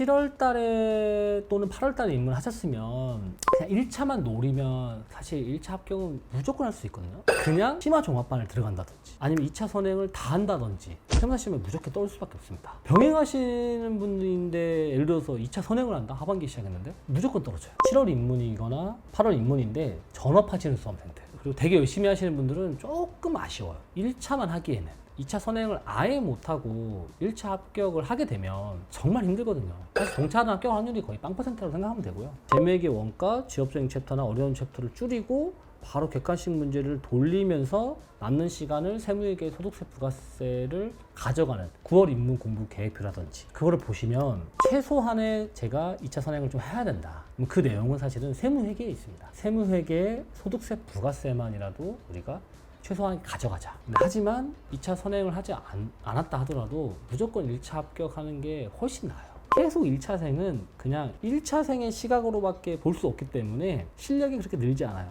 7월 달에 또는 8월 달에 입문하셨으면 그냥 1차만 노리면 사실 1차 합격은 무조건 할 수 있거든요. 그냥 심화 종합반을 들어간다든지 아니면 2차 선행을 다 한다든지 평사시험에 무조건 떠올 수밖에 없습니다. 병행하시는 분인데 예를 들어서 2차 선행을 한다 하반기 시작했는데 무조건 떨어져요. 7월 입문이거나 8월 입문인데 전업하시는 수험생들 그리고 되게 열심히 하시는 분들은 조금 아쉬워요. 1차만 하기에는 2차 선행을 아예 못하고 1차 합격을 하게 되면 정말 힘들거든요. 사실 동차는 합격 확률이 거의 빵 퍼센트라고 생각하면 되고요. 재매기 원가, 지역적인 챕터나 어려운 챕터를 줄이고 바로 객관식 문제를 돌리면서 남는 시간을 세무회계 소득세 부가세를 가져가는 9월 입문 공부 계획표라든지 그거를 보시면 최소한의 제가 2차 선행을 좀 해야 된다. 그 내용은 사실은 세무회계에 있습니다. 세무회계의 소득세 부가세만이라도 우리가 최소한 가져가자. 하지만 2차 선행을 하지 않, 않았다 하더라도 무조건 1차 합격하는 게 훨씬 나아요. 계속 1차생은 그냥 1차생의 시각으로밖에 볼 수 없기 때문에 실력이 그렇게 늘지 않아요.